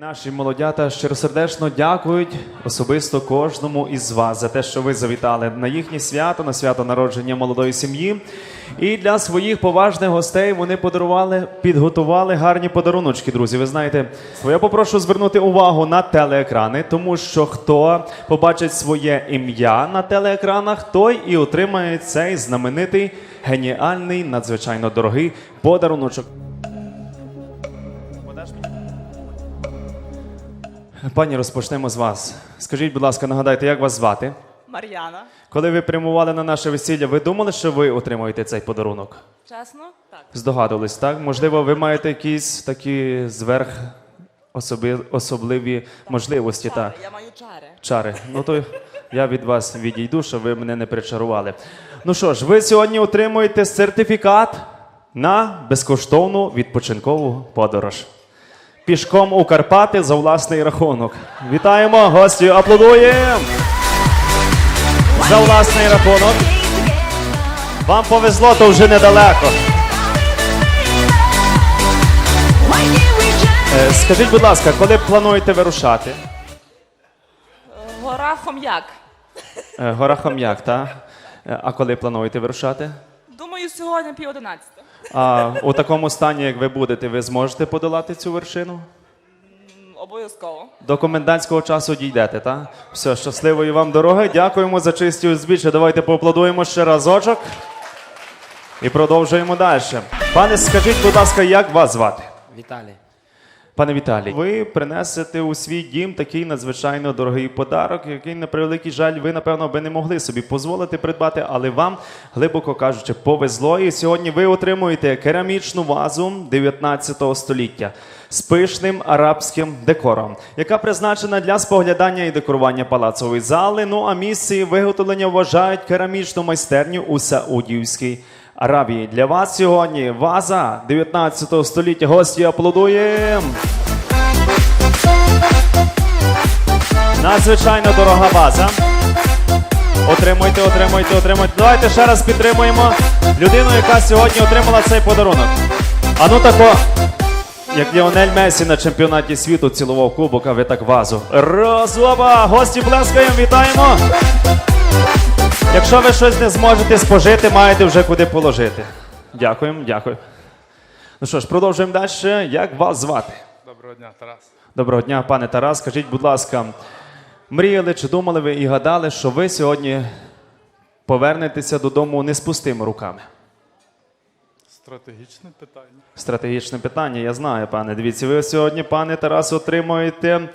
Наші молодята щиросердечно дякують особисто кожному із вас за те, що ви завітали на їхнє свято, на свято народження молодої сім'ї. І для своїх поважних гостей вони подарували, підготували гарні подаруночки, друзі. Ви знаєте, я попрошу звернути увагу на телеекрани, тому що хто побачить своє ім'я на телеекранах, той і отримає цей знаменитий, геніальний, надзвичайно дорогий подаруночок. Пані, розпочнемо з вас. Скажіть, будь ласка, нагадайте, як вас звати? Мар'яна. Коли ви прямували на наше весілля, ви думали, що ви отримаєте цей подарунок? Чесно? Так. Здогадувались, так? Можливо, ви маєте якісь такі зверх особи, особливі можливості. Так. Я маю чари. Чари. Ну то я від вас відійду, щоб ви мене не причарували. Ну що ж, ви сьогодні отримуєте сертифікат на безкоштовну відпочинкову подорож. Пішком у Карпати за власний рахунок. Вітаємо, гості, аплодуємо! За власний рахунок. Вам повезло, то вже недалеко. Е, Скажіть, будь ласка, коли плануєте вирушати? Гора Хом'як. Е, Гора Хом'як, так? Е, А коли плануєте вирушати? Думаю, сьогодні пів одинадцяти. А у такому стані, як ви будете, ви зможете подолати цю вершину? Обов'язково. До комендантського часу дійдете, так? Все, щасливої вам дороги. Дякуємо за чисті узбіччя. Давайте поаплодуємо ще разочок. І продовжуємо далі. Пане, скажіть, будь ласка, як вас звати? Віталій. Пане Віталій, ви принесете у свій дім такий надзвичайно дорогий подарок, який, на превеликий жаль, ви, напевно, би не могли собі дозволити придбати, але вам, глибоко кажучи, повезло. І сьогодні ви отримуєте керамічну вазу 19 століття з пишним арабським декором, яка призначена для споглядання і декорування палацової зали. Ну а місце її виготовлення вважають керамічну майстерню у Саудівській Аравії. Для вас сьогодні ваза 19 століття. Гості аплодуємо. Надзвичайно дорога ваза. Отримуйте, отримуйте, отримуйте. Давайте ще раз підтримуємо людину, яка сьогодні отримала цей подарунок. А ну тако, як Ліонель Месі на чемпіонаті світу цілував кубок, а ви так вазу. Розоба! Гості плескаємо, вітаємо! Якщо ви щось не зможете спожити, маєте вже куди положити. Дякуємо, дякую. Ну що ж, продовжуємо далі. Як вас звати? Доброго дня, Тарас. Доброго дня, пане Тарас. Скажіть, будь ласка, мріяли чи думали ви і гадали, що ви сьогодні повернетеся додому не з пустими руками? Стратегічне питання. Стратегічне питання, я знаю, пане. Дивіться, ви сьогодні, пане Тарас, отримуєте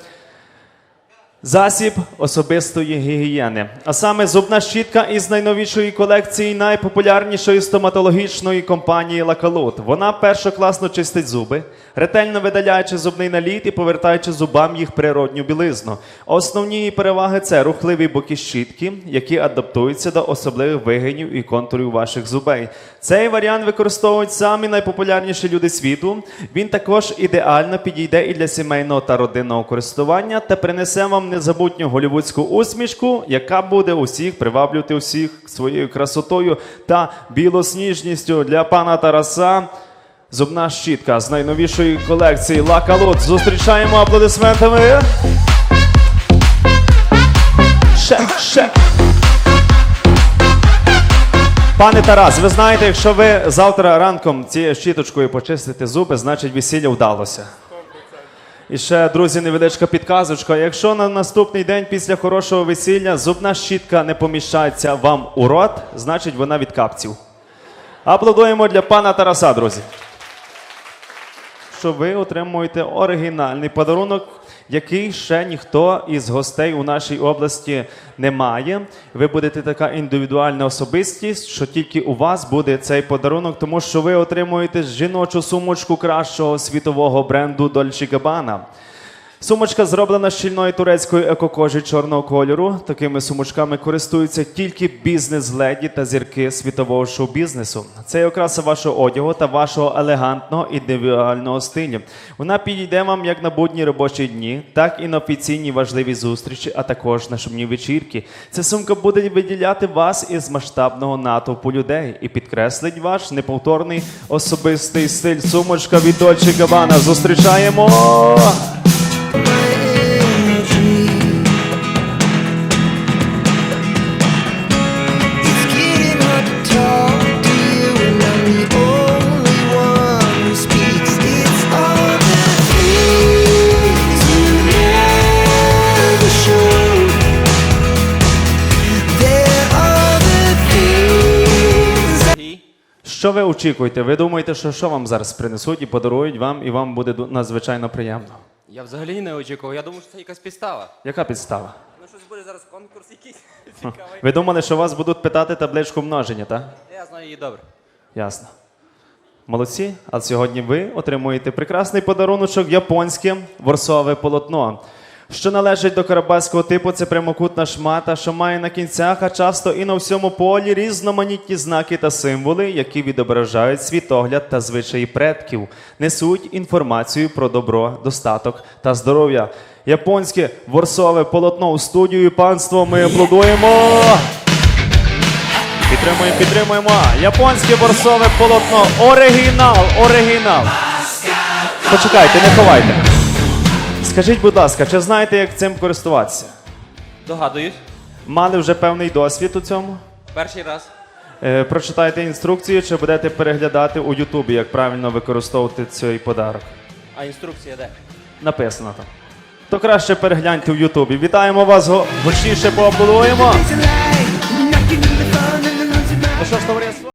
засіб особистої гігієни. А саме зубна щітка із найновішої колекції найпопулярнішої стоматологічної компанії Лакалут. Вона першокласно чистить зуби, ретельно видаляючи зубний наліт і повертаючи зубам їх природню білизну. Основні її переваги це рухливі боки щітки, які адаптуються до особливих вигинів і контурів ваших зубей. Цей варіант використовують самі найпопулярніші люди світу. Він також ідеально підійде і для сімейного та родинного користування та принесе вам незабутню голівудську усмішку, яка буде усіх приваблювати усіх своєю красотою та білосніжністю для пана Тараса. Зубна щітка з найновішої колекції Лакалут. Зустрічаємо аплодисментами. Ще, ще. Пане Тарас, ви знаєте, якщо ви завтра ранком цією щіточкою почистите зуби, значить весілля вдалося. І ще, друзі, невеличка підказочка. Якщо на наступний день після хорошого весілля зубна щітка не поміщається вам у рот, значить вона від капців. Аплодуємо для пана Тараса, друзі. Що ви отримуєте оригінальний подарунок, який ще ніхто із гостей у нашій області не має. Ви будете така індивідуальна особистість, що тільки у вас буде цей подарунок, тому що ви отримуєте жіночу сумочку кращого світового бренду Dolce Gabbana. Сумочка зроблена з щільної турецької екокожі чорного кольору. Такими сумочками користуються тільки бізнес-леді та зірки світового шоу-бізнесу. Це окраса вашого одягу та вашого елегантного індивідуального стилю. Вона підійде вам як на будні робочі дні, так і на офіційні важливі зустрічі, а також на шумні вечірки. Ця сумка буде виділяти вас із масштабного натовпу людей і підкреслить ваш неповторний особистий стиль. Сумочка від Dolce Gabbana. Зустрічаємо! Що ви очікуєте? Ви думаєте, що, що вам зараз принесуть і подарують вам, і вам буде надзвичайно приємно? Я взагалі не очікував. Я думав, що це якась підстава. Яка підстава? Ну щось буде зараз конкурс якийсь цікавий. Ви думали, що вас будуть питати табличку множення, так? Я знаю її добре. Ясно. Молодці. А сьогодні ви отримуєте прекрасний подаруночок японське ворсове полотно. Що належить до карабаського типу, це прямокутна шмата, що має на кінцях, а часто і на всьому полі різноманітні знаки та символи, які відображають світогляд та звичаї предків, несуть інформацію про добро, достаток та здоров'я. Японське ворсове полотно у студію панство. Ми аплодуємо. Підтримуємо, підтримуємо. Японське борсове полотно. Оригінал, оригінал. Почекайте, не ховайте. Скажіть, будь ласка, чи знаєте, як цим користуватися? Догадуюсь. Мали вже певний досвід у цьому? Перший раз. Е, прочитайте інструкцію, чи будете переглядати у Ютубі, як правильно використовувати цей подарок. А інструкція де? Написано там. То краще перегляньте в Ютубі. Вітаємо вас, го- гучніше поаплодуємо. Ну що ж, товариші,